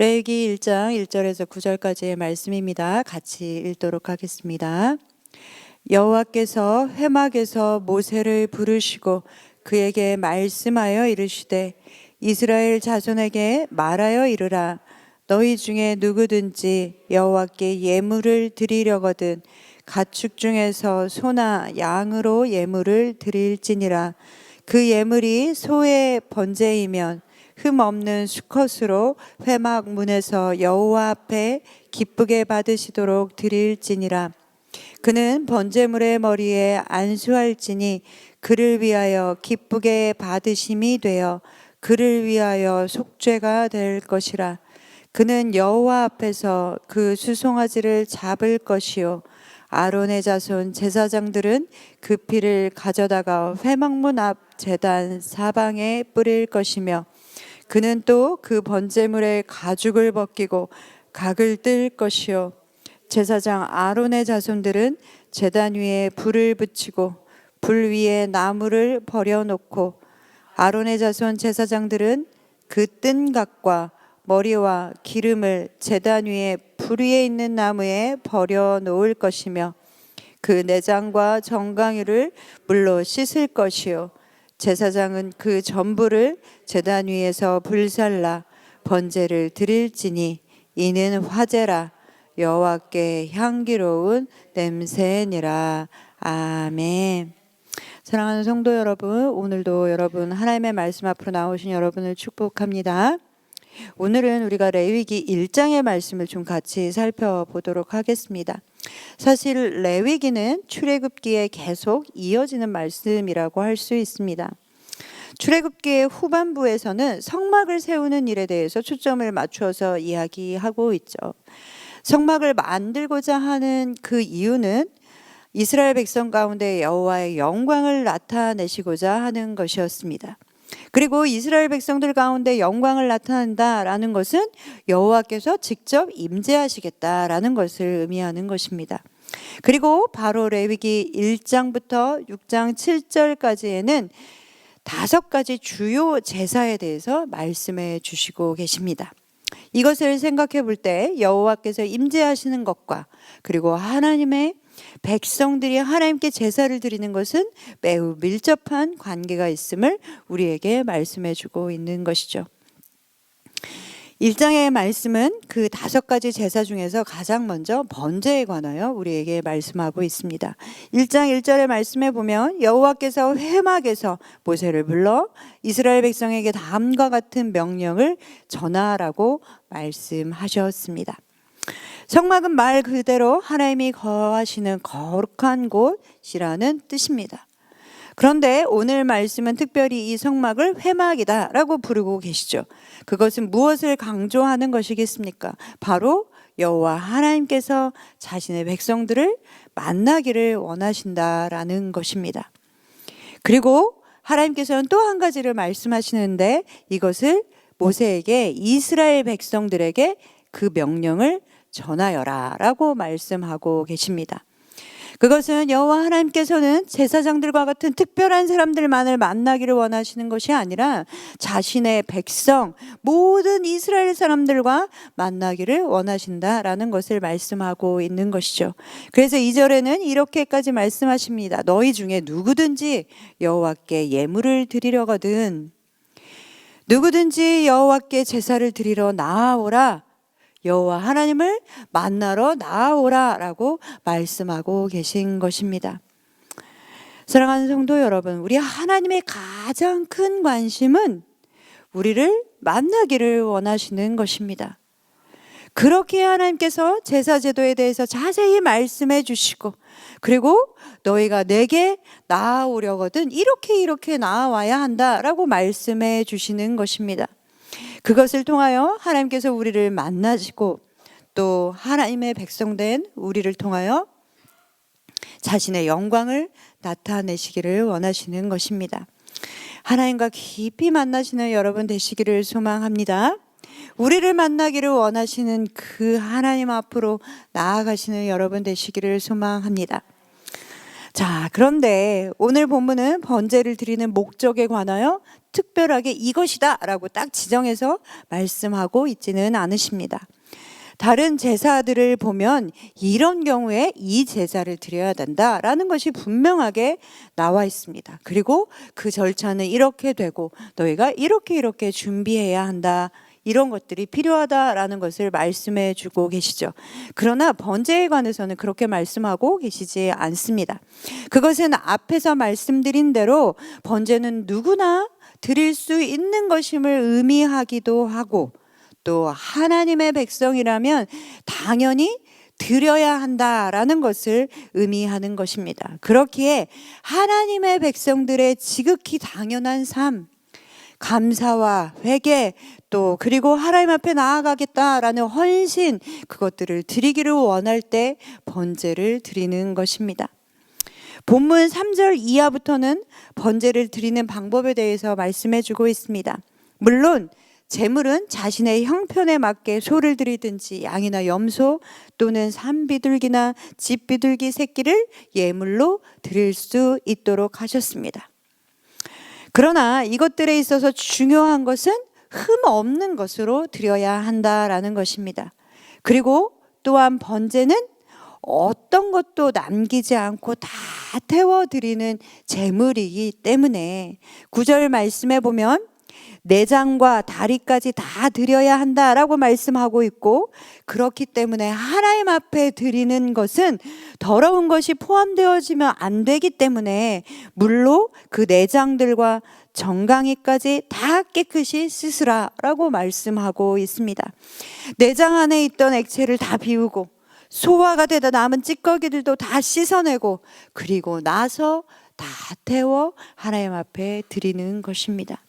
레위기 1장 1절에서 9절까지의 말씀입니다. 같이 읽도록 하겠습니다. 여호와께서 회막에서 모세를 부르시고 그에게 말씀하여 이르시되 이스라엘 자손에게 말하여 이르라 너희 중에 누구든지 여호와께 예물을 드리려거든 가축 중에서 소나 양으로 예물을 드릴지니라 그 예물이 소의 번제이면 흠 없는 수컷으로 회막 문에서 여호와 앞에 기쁘게 받으시도록 드릴지니라. 그는 번제물의 머리에 안수할지니 그를 위하여 기쁘게 받으심이 되어 그를 위하여 속죄가 될 것이라. 그는 여호와 앞에서 그 수송아지를 잡을 것이요. 아론의 자손 제사장들은 그 피를 가져다가 회막문 앞 제단 사방에 뿌릴 것이며 그는 또 그 번제물의 가죽을 벗기고 각을 뜰 것이요. 제사장 아론의 자손들은 제단 위에 불을 붙이고 불 위에 나무를 버려 놓고 아론의 자손 제사장들은 그 뜬 각과 머리와 기름을 제단 위에 불 위에 있는 나무에 버려 놓을 것이며 그 내장과 정강이를 물로 씻을 것이요 제사장은 그 전부를 제단 위에서 불살라 번제를 드릴지니 이는 화제라 여호와께 향기로운 냄새니라 아멘. 사랑하는 성도 여러분, 오늘도 여러분 하나님의 말씀 앞으로 나오신 여러분을 축복합니다. 오늘은 우리가 레위기 1장의 말씀을 좀 같이 살펴보도록 하겠습니다. 사실 레위기는 출애굽기에 계속 이어지는 말씀이라고 할 수 있습니다. 출애굽기의 후반부에서는 성막을 세우는 일에 대해서 초점을 맞춰서 이야기하고 있죠. 성막을 만들고자 하는 그 이유는 이스라엘 백성 가운데 여호와의 영광을 나타내시고자 하는 것이었습니다. 그리고 이스라엘 백성들 가운데 영광을 나타낸다라는 것은 여호와께서 직접 임재하시겠다라는 것을 의미하는 것입니다. 그리고 바로 레위기 1장부터 6장 7절까지에는 다섯 가지 주요 제사에 대해서 말씀해 주시고 계십니다. 이것을 생각해 볼 때 여호와께서 임재하시는 것과 그리고 하나님의 백성들이 하나님께 제사를 드리는 것은 매우 밀접한 관계가 있음을 우리에게 말씀해 주고 있는 것이죠. 1장의 말씀은 그 다섯 가지 제사 중에서 가장 먼저 번제에 관하여 우리에게 말씀하고 있습니다. 1장 1절의 말씀에 보면 여호와께서 회막에서 모세를 불러 이스라엘 백성에게 다음과 같은 명령을 전하라고 말씀하셨습니다. 성막은 말 그대로 하나님이 거하시는 거룩한 곳이라는 뜻입니다. 그런데 오늘 말씀은 특별히 이 성막을 회막이다라고 부르고 계시죠. 그것은 무엇을 강조하는 것이겠습니까? 바로 여호와 하나님께서 자신의 백성들을 만나기를 원하신다라는 것입니다. 그리고 하나님께서는 또 한 가지를 말씀하시는데 이것을 모세에게 이스라엘 백성들에게 그 명령을 전하여라라고 말씀하고 계십니다. 그것은 여호와 하나님께서는 제사장들과 같은 특별한 사람들만을 만나기를 원하시는 것이 아니라 자신의 백성 모든 이스라엘 사람들과 만나기를 원하신다라는 것을 말씀하고 있는 것이죠. 그래서 이절에는 이렇게까지 말씀하십니다. 너희 중에 누구든지 여호와께 예물을 드리려거든 누구든지 여호와께 제사를 드리러 나아오라 여호와 하나님을 만나러 나아오라라고 말씀하고 계신 것입니다. 사랑하는 성도 여러분, 우리 하나님의 가장 큰 관심은 우리를 만나기를 원하시는 것입니다. 그렇게 하나님께서 제사제도에 대해서 자세히 말씀해 주시고, 그리고 너희가 내게 나아오려거든 이렇게 이렇게 나아와야 한다 라고 말씀해 주시는 것입니다. 그것을 통하여 하나님께서 우리를 만나시고 또 하나님의 백성된 우리를 통하여 자신의 영광을 나타내시기를 원하시는 것입니다. 하나님과 깊이 만나시는 여러분 되시기를 소망합니다. 우리를 만나기를 원하시는 그 하나님 앞으로 나아가시는 여러분 되시기를 소망합니다. 자, 그런데 오늘 본문은 번제를 드리는 목적에 관하여 특별하게 이것이다 라고 딱 지정해서 말씀하고 있지는 않으십니다. 다른 제사들을 보면 이런 경우에 이 제사를 드려야 된다라는 것이 분명하게 나와 있습니다. 그리고 그 절차는 이렇게 되고 너희가 이렇게 이렇게 준비해야 한다. 이런 것들이 필요하다라는 것을 말씀해 주고 계시죠. 그러나 번제에 관해서는 그렇게 말씀하고 계시지 않습니다. 그것은 앞에서 말씀드린 대로 번제는 누구나 드릴 수 있는 것임을 의미하기도 하고 또 하나님의 백성이라면 당연히 드려야 한다라는 것을 의미하는 것입니다. 그렇기에 하나님의 백성들의 지극히 당연한 삶, 감사와 회개 또 그리고 하나님 앞에 나아가겠다라는 헌신 그것들을 드리기를 원할 때 번제를 드리는 것입니다. 본문 3절 이하부터는 번제를 드리는 방법에 대해서 말씀해 주고 있습니다. 물론 제물은 자신의 형편에 맞게 소를 드리든지 양이나 염소 또는 산비둘기나 집비둘기 새끼를 예물로 드릴 수 있도록 하셨습니다. 그러나 이것들에 있어서 중요한 것은 흠 없는 것으로 드려야 한다라는 것입니다. 그리고 또한 번제는 어떤 것도 남기지 않고 다 태워 드리는 제물이기 때문에 구절 말씀에 보면 내장과 다리까지 다 드려야 한다라고 말씀하고 있고 그렇기 때문에 하나님 앞에 드리는 것은 더러운 것이 포함되어지면 안 되기 때문에 물로 그 내장들과 정강이까지 다 깨끗이 씻으라라고 말씀하고 있습니다. 내장 안에 있던 액체를 다 비우고 소화가 되다 남은 찌꺼기들도 다 씻어내고 그리고 나서 다 태워 하나님 앞에 드리는 것입니다.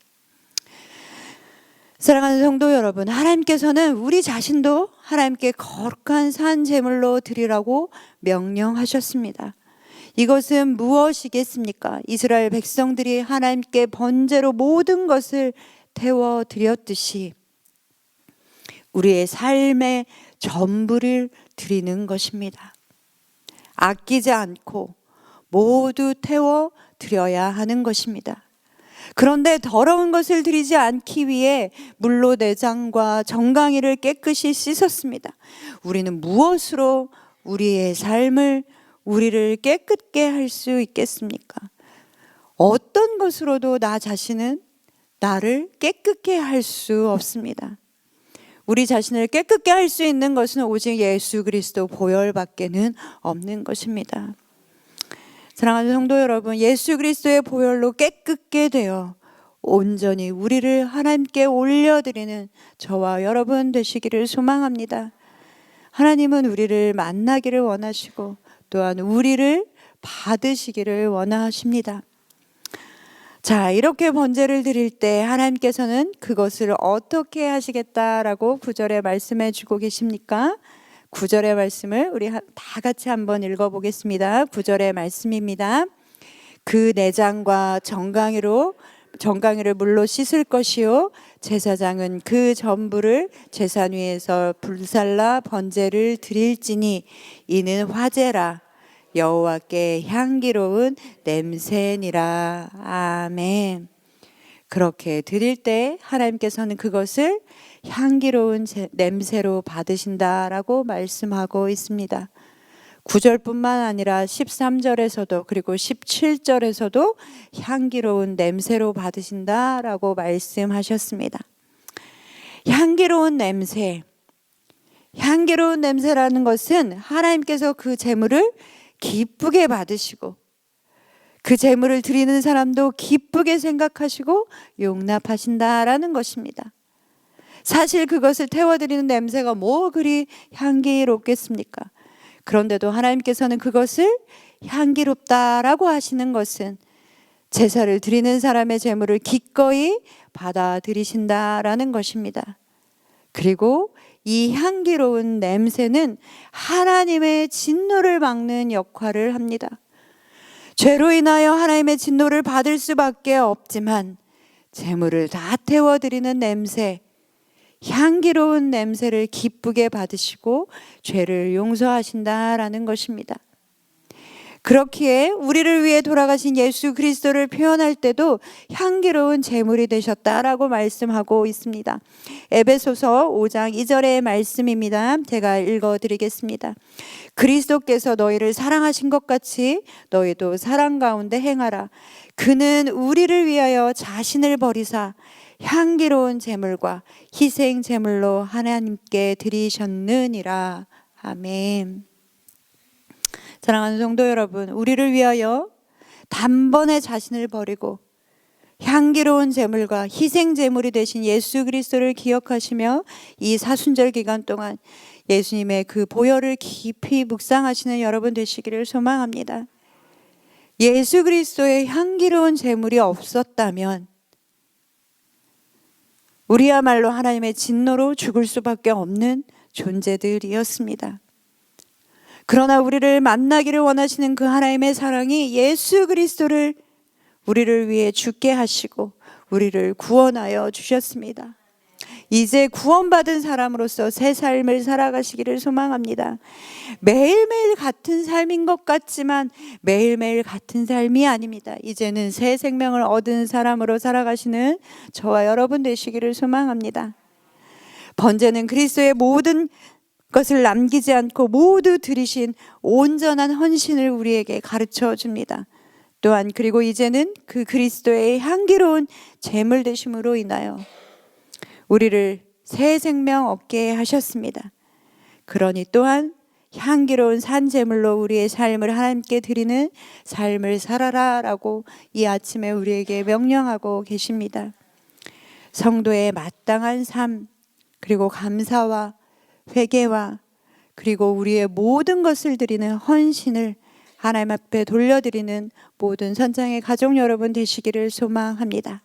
사랑하는 성도 여러분, 하나님께서는 우리 자신도 하나님께 거룩한 산 제물로 드리라고 명령하셨습니다. 이것은 무엇이겠습니까? 이스라엘 백성들이 하나님께 번제로 모든 것을 태워 드렸듯이 우리의 삶의 전부를 드리는 것입니다. 아끼지 않고 모두 태워 드려야 하는 것입니다. 그런데 더러운 것을 드리지 않기 위해 물로 내장과 정강이를 깨끗이 씻었습니다. 우리는 무엇으로 우리의 삶을 우리를 깨끗게 할 수 있겠습니까? 어떤 것으로도 나 자신은 나를 깨끗게 할 수 없습니다. 우리 자신을 깨끗게 할 수 있는 것은 오직 예수 그리스도 보혈밖에는 없는 것입니다. 사랑하는 성도 여러분, 예수 그리스도의 보혈로 깨끗게 되어 온전히 우리를 하나님께 올려드리는 저와 여러분 되시기를 소망합니다. 하나님은 우리를 만나기를 원하시고 또한 우리를 받으시기를 원하십니다. 자, 이렇게 번제를 드릴 때 하나님께서는 그것을 어떻게 하시겠다라고 구절에 말씀해 주고 계십니까? 구절의 말씀을 우리 다 같이 한번 읽어 보겠습니다. 구절의 말씀입니다. 그 내장과 정강이로 정강이를 물로 씻을 것이요 제사장은 그 전부를 제산 위에서 불살라 번제를 드릴지니 이는 화제라 여호와께 향기로운 냄새니라 아멘. 그렇게 드릴 때 하나님께서는 그것을 향기로운 냄새로 받으신다라고 말씀하고 있습니다. 9절뿐만 아니라 13절에서도 그리고 17절에서도 향기로운 냄새로 받으신다라고 말씀하셨습니다. 향기로운 냄새. 향기로운 냄새라는 것은 하나님께서 그 제물을 기쁘게 받으시고 그 제물을 드리는 사람도 기쁘게 생각하시고 용납하신다라는 것입니다. 사실 그것을 태워드리는 냄새가 뭐 그리 향기롭겠습니까? 그런데도 하나님께서는 그것을 향기롭다라고 하시는 것은 제사를 드리는 사람의 제물을 기꺼이 받아들이신다라는 것입니다. 그리고 이 향기로운 냄새는 하나님의 진노를 막는 역할을 합니다. 죄로 인하여 하나님의 진노를 받을 수밖에 없지만 제물을 다 태워 드리는 냄새, 향기로운 냄새를 기쁘게 받으시고 죄를 용서하신다라는 것입니다. 그렇기에 우리를 위해 돌아가신 예수 그리스도를 표현할 때도 향기로운 제물이 되셨다라고 말씀하고 있습니다. 에베소서 5장 2절의 말씀입니다. 제가 읽어 드리겠습니다. 그리스도께서 너희를 사랑하신 것 같이 너희도 사랑 가운데 행하라. 그는 우리를 위하여 자신을 버리사 향기로운 제물과 희생 제물로 하나님께 드리셨느니라. 아멘. 사랑하는 성도 여러분, 우리를 위하여 단번에 자신을 버리고 향기로운 제물과 희생 제물이 되신 예수 그리스도를 기억하시며 이 사순절 기간 동안 예수님의 그 보혈을 깊이 묵상하시는 여러분 되시기를 소망합니다. 예수 그리스도의 향기로운 제물이 없었다면 우리야말로 하나님의 진노로 죽을 수밖에 없는 존재들이었습니다. 그러나 우리를 만나기를 원하시는 그 하나님의 사랑이 예수 그리스도를 우리를 위해 죽게 하시고 우리를 구원하여 주셨습니다. 이제 구원받은 사람으로서 새 삶을 살아가시기를 소망합니다. 매일매일 같은 삶인 것 같지만 매일매일 같은 삶이 아닙니다. 이제는 새 생명을 얻은 사람으로 살아가시는 저와 여러분 되시기를 소망합니다. 번제는 그리스도의 모든 것을 남기지 않고 모두 들이신 온전한 헌신을 우리에게 가르쳐 줍니다. 또한 그리고 이제는 그 그리스도의 향기로운 제물 되심으로 인하여 우리를 새 생명 얻게 하셨습니다. 그러니 또한 향기로운 산제물로 우리의 삶을 하나님께 드리는 삶을 살아라 라고 이 아침에 우리에게 명령하고 계십니다. 성도의 마땅한 삶 그리고 감사와 회개와 그리고 우리의 모든 것을 드리는 헌신을 하나님 앞에 돌려드리는 모든 선장의 가족 여러분 되시기를 소망합니다.